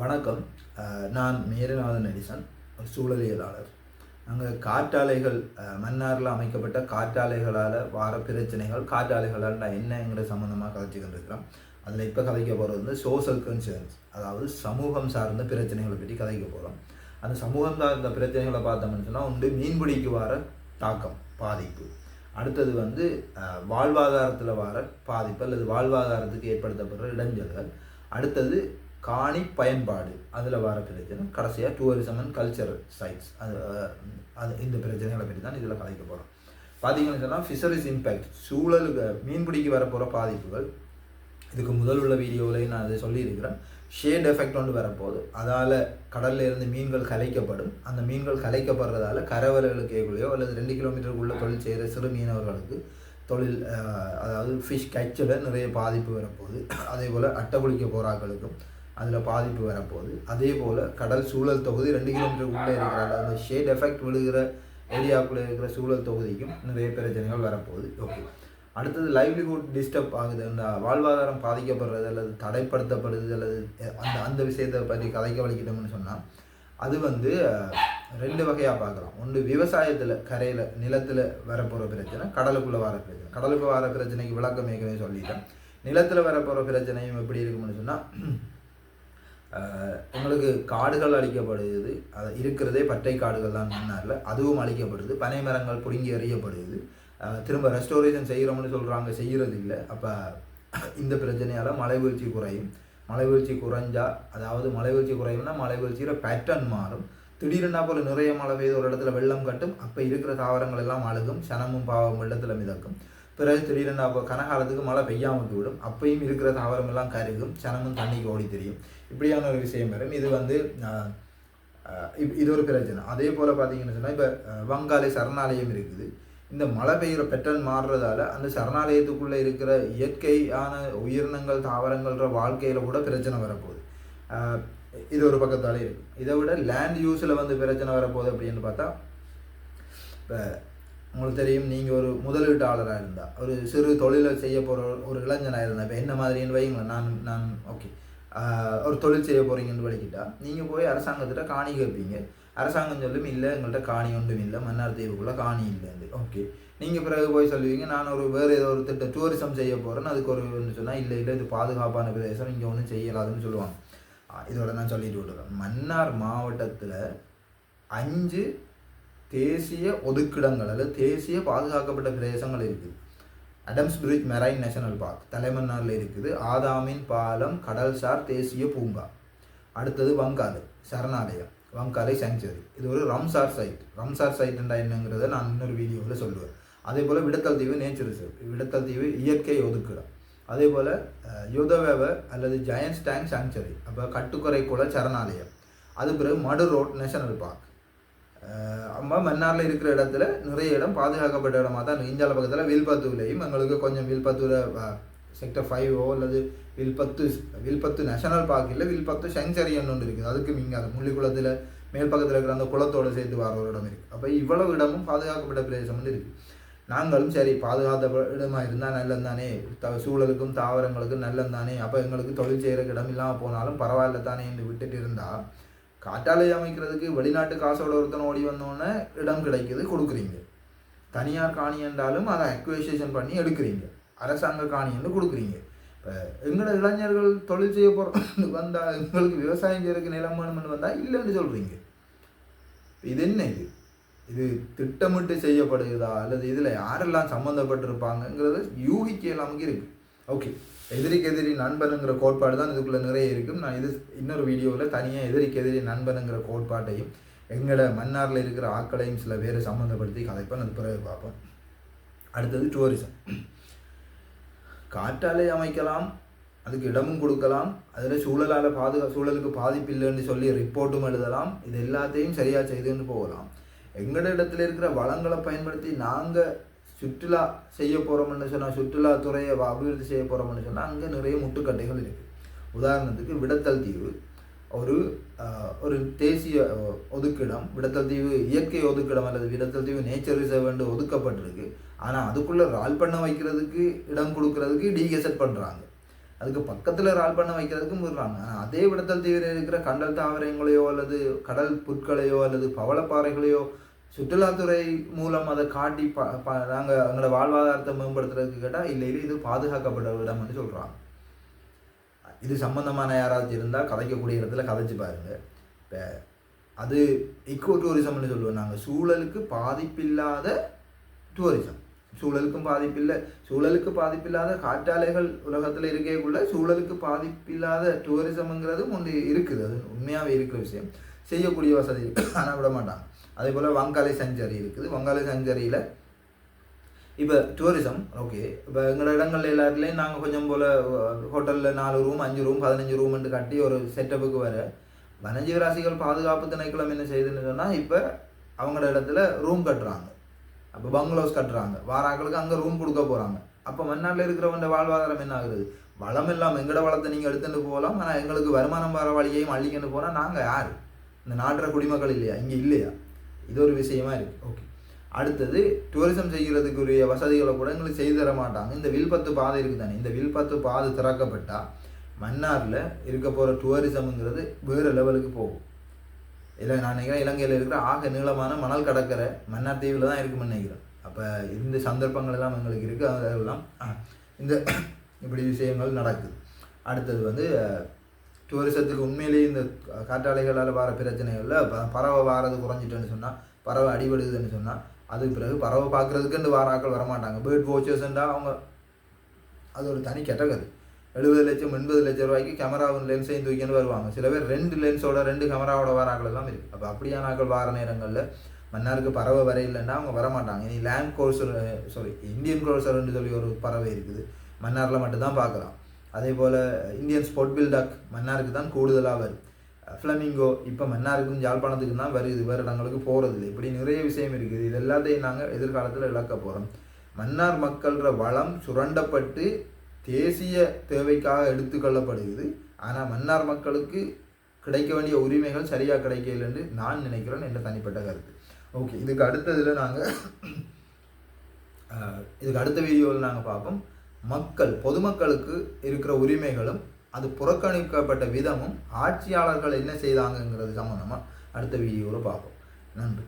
வணக்கம். நான் மேரநாதன் நெடிசன் ஒரு சூழலியலாளர். நாங்கள் காற்றாலைகள் மன்னாரில் அமைக்கப்பட்ட காற்றாலைகளால் வார பிரச்சனைகள் காற்றாலைகளால் நான் என்னங்கிற சம்மந்தமாக கதைச்சிக்கிட்டு இருக்கிறோம் அதில் இப்போ கதைக்க போகிறது வந்து சோஷியல் கன்சர்ன்ஸ் அதாவது சமூகம் சார்ந்த பிரச்சனைகளை பற்றி கதைக்க போகிறோம் அந்த சமூகம் சார்ந்த பிரச்சனைகளை பார்த்தோம்னு சொன்னால் உண்டு மீன்பிடிக்கு வர தாக்கம் பாதிப்பு. அடுத்தது வந்து வாழ்வாதாரத்தில் வர பாதிப்பு அல்லது வாழ்வாதாரத்துக்கு ஏற்படுத்தப்படுற இடைஞ்சல்கள். அடுத்தது காணி பயன்பாடு. அதில் வர பிரச்சனை கடைசியாக டூரிசம் அண்ட் கல்ச்சரல் சைட்ஸ் அது அது இந்த பிரச்சனைகளை பற்றி தான் இதில் கலைக்க போகிறோம் பார்த்தீங்கன்னு சொன்னால் ஃபிஷரிஸ் இம்பேக்ட் சூழலுக்கு மீன்பிடிக்கு வரப்போகிற பாதிப்புகள். இதுக்கு முதல் உள்ள வீடியோவிலையும் நான் அதை சொல்லியிருக்கிறேன். ஷேட் எஃபெக்ட் ஒன்று வரப்போகுது. அதால் கடலில் இருந்து மீன்கள் கலைக்கப்படும். அந்த மீன்கள் கலைக்கப்படுறதால கரவர்களுக்கு ஏகுலையோ அல்லது ரெண்டு கிலோமீட்டருக்குள்ளே தொழில் செய்கிற சிறு மீனவர்களுக்கு தொழில் அதாவது ஃபிஷ் கேட்சில் நிறைய பாதிப்பு வரப்போகுது. அதே போல் அட்டை குளிக்க போகிறாக்களுக்கும் அதில் பாதிப்பு வரப்போகுது. அதே போல் கடல் சூழல் தொகுதி ரெண்டு கிலோமீட்டருக்குள்ளே இருக்கிற அந்த ஷேட் எஃபெக்ட் விழுகிற ஏரியாவுக்குள்ளே இருக்கிற சூழல் தொகுதிக்கும் நிறைய பிரச்சனைகள் வரப்போகுது. ஓகே அடுத்தது லைவ்லிஹுட் டிஸ்டர்ப் ஆகுது. அந்த வாழ்வாதாரம் பாதிக்கப்படுறது அல்லது தடைப்படுத்தப்படுது அல்லது அந்த அந்த விஷயத்தை பற்றி கதைக்க வலிக்கிட்டோம்னு சொன்னால் அது வந்து ரெண்டு வகையாக பார்க்கலாம். ஒன்று விவசாயத்தில் கரையில் நிலத்தில் வரப்போகிற பிரச்சனை கடலுக்குள்ளே வர பிரச்சனை. கடலுக்கு வர பிரச்சனைக்கு விளக்கம் ஏற்கனவே சொல்லிட்டேன். நிலத்தில் வரப்போகிற பிரச்சனையும் எப்படி இருக்கும்னு சொன்னால் உங்களுக்கு காடுகள் அழிக்கப்படுது அது இருக்கிறதே பட்டை காடுகள் தான் முன்னாரில் அதுவும் அழிக்கப்படுது பனை மரங்கள் பிடுங்கி எறியப்படுது திரும்ப ரெஸ்டோரேஷன் செய்கிறோம்னு சொல்கிறாங்க செய்கிறது இல்லை. அப்போ இந்த பிரச்சனையால் மலைவீழ்ச்சி குறையும். மழை வீழ்ச்சி குறைஞ்சா அதாவது மழை வீழ்ச்சி குறையும்னா மலைவீழ்ச்சியில் வீழ்ச்சியோட பேட்டர்ன் மாறும். திடீரென்னா போல் நிறைய மழை பெய்து ஒரு இடத்துல வெள்ளம் கட்டும். அப்போ இருக்கிற தாவரங்கள் எல்லாம் அழுகும். சனமும் பாவம் வெள்ளத்தில் மிதக்கும். பிறகு திடீரென்னா அப்போ கனகாலத்துக்கு மழை பெய்யாமல் விடும் அப்பையும் இருக்கிற தாவரம் எல்லாம் கருகும். சனமும் தண்ணிக்கு ஓடி தெரியும். இப்படியான ஒரு விஷயம் வரும். இது வந்து இப்- இது ஒரு பிரச்சனை. அதே போல் பார்த்தீங்கன்னு சொன்னால் இப்போ வங்காளி சரணாலயம் இருக்குது. இந்த மழை பெய்கிற பெட்டன் மாறுறதால அந்த சரணாலயத்துக்குள்ளே இருக்கிற இயற்கையான உயிரினங்கள் தாவரங்கள்ன்ற வாழ்க்கையில் கூட பிரச்சனை வரப்போகுது. இது ஒரு பக்கத்தாலே இருக்கும் இதை விட லேண்ட் யூஸில் வந்து பிரச்சனை வரப்போகுது அப்படின்னு பார்த்தா இப்போ உங்களுக்கு தெரியும் நீங்கள் ஒரு முதலீட்டாளராக இருந்தால் ஒரு சிறு தொழிலை செய்ய போகிற ஒரு இளைஞனாக இருந்தால் இப்போ என்ன மாதிரின்னு வைங்களேன் நான் நான் ஓகே ஒரு தொழில் செய்ய போகிறீங்கன்னு வழிக்கிட்டால் நீங்கள் போய் அரசாங்கத்திட்ட காணி கேட்பீங்க. அரசாங்கம் சொல்லும் இல்லை எங்கள்கிட்ட காணி ஒன்றும் இல்லை மன்னார் தீவுக்குள்ளே காணி இல்லைன்னு ஓகே நீங்கள் பிறகு போய் சொல்லுவீங்க நான் ஒரு வேறு ஏதோ ஒரு திட்டம் டூரிசம் செய்ய போகிறேன்னு அதுக்கு ஒரு சொன்னால் இல்லை இல்லை இது பாதுகாப்பான பிரதேசம் இங்கே ஒன்றும் செய்யலாதுன்னு சொல்லுவாங்க. இதோட நான் சொல்லிட்டு விட்டுறேன். மன்னார் மாவட்டத்தில் அஞ்சு தேசிய ஒதுக்கிடங்கள் அல்லது தேசிய பாதுகாக்கப்பட்ட பிரதேசங்கள் இருக்குது. Adams bridge marine national park தலைமன்னாரில் இருக்குது. ஆதாமின் பாலம் கடல்சார் தேசிய பூங்கா. அடுத்தது வங்காலை சரணாலயம் வங்காலை சாங்சுவரி இது ஒரு ரம்சார் சைட் ரம்சார் சைட்ன்றா என்னங்கிறத நான் இன்னொரு வீடியோவில் சொல்லுவேன். அதே போல் விடத்தல் தீவு நேச்சர் ரிசர்வ் விடத்தல் தீவு இயற்கை ஒதுக்கிடம் அதே போல் யுதவேவ அல்லது ஜெயன்ஸ் டேங்க் சாங்சுரி அப்போ கட்டுக்கரை குல சரணாலயம். அது பிறகு மடு ரோட் நேஷனல் பார்க் அம்மா மன்னாரில் இருக்கிற இடத்துல நிறைய இடம் பாதுகாக்கப்பட்ட இடமா தான் இந்தியாவில் பக்கத்தில் வில்பத்தூர்லேயும் எங்களுக்கு கொஞ்சம் வில்பத்தூர் செக்டர் ஃபைவோ அல்லது வில்பத்து வில்பத்து நேஷனல் பார்க் இல்லை வில்பத்து செங்சரி ஒன்று இருக்குது. அதுக்கு இங்கே அது முள்ளிக்குளத்தில் மேல் பக்கத்தில் இருக்கிற அந்த குளத்தோடு சேர்த்து வர ஒரு இடம் இருக்குது அப்போ இவ்வளவு இடமும் பாதுகாக்கப்பட்ட பிரதேசம் வந்து இருக்குது நாங்களும் சரி பாதுகாத்த இடமா இருந்தால் நல்லது தானே. த சூழலுக்கும் தாவரங்களுக்கும் நல்லது தானே. அப்போ எங்களுக்கு தொழில் செய்கிற இடம் இல்லாமல் போனாலும் பரவாயில்ல தானே என்று விட்டுட்டு இருந்தால் காற்றாலை அமைக்கிறதுக்கு வெளிநாட்டு காசோட ஒருத்தன் ஓடி வந்தோடனே இடம் கிடைக்குது கொடுக்குறீங்க. தனியார் காணி என்றாலும் அதை அக்வேஷேஷன் பண்ணி எடுக்கிறீங்க. அரசாங்க காணி என்று கொடுக்குறீங்க. இப்போ எங்களோட இளைஞர்கள் தொழில் செய்ய போகிறோம்னு வந்தால் எங்களுக்கு விவசாயம் செய்யறதுக்கு நிலம் வேணும்னு வந்தால் இல்லைன்னு சொல்கிறீங்க இது என்ன இது? இது திட்டமிட்டு செய்யப்படுகிறதா? அல்லது இதில் யாரெல்லாம் சம்மந்தப்பட்டிருப்பாங்கங்கிறது யூகிக்க நமக்கு இருக்குது ஓகே எதிரிக்கு எதிரி நண்பனுங்கிற கோட்பாடு தான் இதுக்குள்ளே நிறைய இருக்கும். நான் இது இன்னொரு வீடியோவில் தனியாக எதிரிக்கு எதிரி நண்பனுங்கிற கோட்பாட்டையும் எங்களோட மன்னாரில் இருக்கிற ஆக்களையும் சில பேரை சம்மந்தப்படுத்தி கதைப்பேன் அது பிறகு பார்ப்போம். அடுத்தது டூரிசம் காற்றாலை அமைக்கலாம் அதுக்கு இடமும் கொடுக்கலாம் அதில் சூழலால் பாதுகா சூழலுக்கு பாதிப்பு இல்லைன்னு சொல்லி ரிப்போர்ட்டும் எழுதலாம். இது எல்லாத்தையும் சரியாக செய்துன்னு போகலாம். எங்களோட இடத்துல இருக்கிற வளங்களை பயன்படுத்தி நாங்கள் சுற்றுலா செய்ய போகிறோம்னு சொன்னால் சுற்றுலாத்துறையை அபிவிருத்தி செய்ய போகிறோம்னு சொன்னால் அங்கே நிறைய முட்டுக்கட்டைகள் இருக்குது உதாரணத்துக்கு விடத்தல் தீவு. ஒரு ஒரு தேசிய ஒதுக்கிடம் விடத்தல் தீவு இயற்கை ஒதுக்கிடம் அல்லது விடத்தல் தீவு நேச்சர் ரிசர்வ் என்று ஒதுக்கப்பட்டிருக்கு. ஆனால் அதுக்குள்ளே ரால் பண்ண வைக்கிறதுக்கு இடம் கொடுக்கறதுக்கு டீகெசட் பண்ணுறாங்க அதுக்கு பக்கத்தில் ரால் பண்ண வைக்கிறதுக்கும் விடுறாங்க. ஆனால் அதே விடத்தல் தீவில் இருக்கிற கண்டல் தாவரங்களையோ அல்லது கடல் புற்களையோ அல்லது பவளப்பாறைகளையோ சுற்றுலாத்துறை மூலம் அதை காட்டி ப ப நாங்கள் எங்களோட வாழ்வாதாரத்தை மேம்படுத்துறதுக்கு கேட்டால் இல்லை இல்லை இது பாதுகாக்கப்பட்ட இடம்னு சொல்கிறாங்க இது சம்மந்தமான யாராச்சும் இருந்தால் கதைக்கக்கூடிய இடத்துல கதைச்சு பாருங்கள் இப்போ அது இக்கோ டூரிசம்னு சொல்லுவோம் நாங்கள் சூழலுக்கு பாதிப்பில்லாத டூரிசம் சூழலுக்கும் பாதிப்பில்லை. சூழலுக்கு பாதிப்பில்லாத காற்றாலைகள் உலகத்தில் இருக்கக்குள்ள சூழலுக்கு பாதிப்பில்லாத டூரிசம்ங்கிறதும் ஒன்று இருக்குது. அது உண்மையாகவே இருக்கிற விஷயம். செய்யக்கூடிய வசதி ஆனால் விட மாட்டாங்க. அதே போல் வங்காளி சஞ்சரி இருக்குது. வங்காளி சஞ்சரியில் இப்போ டூரிசம் ஓகே இப்போ எங்களோட இடங்கள் எல்லாத்துலேயும் நாங்கள் கொஞ்சம் போல் ஹோட்டலில் நாலு ரூம் அஞ்சு ரூம் பதினஞ்சு ரூம்னு கட்டி ஒரு செட்டப்புக்கு வர வனஜீவ ராசிகள் பாதுகாப்பு திணைக்களம் என்ன செய்யுதுன்னு சொன்னால் இப்போ அவங்களோட இடத்துல ரூம் கட்டுறாங்க. அப்போ பங்களோஸ் கட்டுறாங்க. வாராக்களுக்கு அங்கே ரூம் கொடுக்க போகிறாங்க அப்போ மன்னாட்டில் இருக்கிறவங்க வாழ்வாதாரம் என்ன ஆகுது? வளம் இல்லாமல் எங்களோட வளத்தை நீங்கள் எடுத்துகிட்டு போகலாம் ஆனால் எங்களுக்கு வருமானம் வர வழியையும் அள்ளிக்கிட்டு போனால் நாங்கள் யார்? இந்த நாட்டுற குடிமக்கள் இல்லையா? இங்கே இல்லையா? இது ஒரு விஷயமா இருக்குது ஓகே அடுத்தது டூரிசம் செய்கிறதுக்குரிய வசதிகளை கூட எங்களுக்கு செய்து தர மாட்டாங்க. இந்த வில்பத்து பாதை இருக்குது தானே? இந்த வில்பத்து பாதை திறக்கப்பட்டால் மன்னாரில் இருக்க போகிற டூரிசம்ங்கிறது வேறு லெவலுக்கு போகும். இல்லை நான் நினைக்கிறேன் இலங்கையில் இருக்கிற ஆக நீளமான மணல் கடற்கரை மன்னார் தீவில் தான் இருக்குன்னு நினைக்கிறேன். அப்போ இந்த சந்தர்ப்பங்கள் எல்லாம் எங்களுக்கு இருக்குது அதெல்லாம் இந்த இப்படி விஷயங்கள் நடக்குது. அடுத்தது வந்து டூரிசத்துக்கு உண்மையிலேயே இந்த காற்றாலைகளால் வர பிரச்சனைகளில் பறவை வாரது குறைஞ்சிட்டுன்னு சொன்னால் பறவை அடிபடுதுன்னு சொன்னால் அதுக்கு பிறகு பறவை பார்க்குறதுக்கு இந்த வார ஆட்கள் வரமாட்டாங்க பேர்ட் வாட்சர்ஸ்ன்றா அவங்க அது ஒரு தனி கெட்டகது எழுபது லட்சம் எண்பது லட்சம் ரூபாய்க்கு கேமராவும் லென்ஸையும் தூக்கின்னு வருவாங்க. சில பேர் ரெண்டு லென்ஸோட ரெண்டு கேமராவோட வாராக்கள் எல்லாம் இருக்குது அப்போ அப்படியான ஆட்கள் வார நேரங்களில் மன்னாருக்கு பறவை வர இல்லைன்னா அவங்க வரமாட்டாங்க. இனி லேண்ட் கோர்சர் சாரி இந்தியன் கோர்சர்னு சொல்லி ஒரு பறவை இருக்குது. மன்னாரில் மட்டும்தான் பார்க்கலாம் அதே போல் இந்தியன் ஸ்போர்ட் பில்டாக் மன்னாருக்கு தான் கூடுதலாக வரும். ஃப்ளமிங்கோ இப்போ மன்னாருக்கும் யாழ்ப்பாணத்துக்கு தான் வருது. வேறு இடங்களுக்கு போகிறதில்லை இப்படி நிறைய விஷயம் இருக்குது. இது எல்லாத்தையும் நாங்கள் எதிர்காலத்தில் இழக்க போகிறோம் மன்னார் மக்கள்கிற வளம் சுரண்டப்பட்டு தேசிய தேவைக்காக எடுத்துக்கொள்ளப்படுகிறது ஆனால் மன்னார் மக்களுக்கு கிடைக்க வேண்டிய உரிமைகள் சரியாக கிடைக்கல என்று நான் நினைக்கிறேன். என்ற தனிப்பட்ட கருத்து. ஓகே இதுக்கு அடுத்ததில் நாங்கள் இதுக்கு அடுத்த வீடியோவில் நாங்கள் பார்ப்போம். மக்கள் பொதுமக்களுக்கு இருக்கிற உரிமைகளும் அது புறக்கணிக்கப்பட்ட விதமும் ஆட்சியாளர்கள் என்ன செய்தாங்கங்கிறது சம்மந்தமாக அடுத்த வீடியோவில் பார்ப்போம். நன்றி.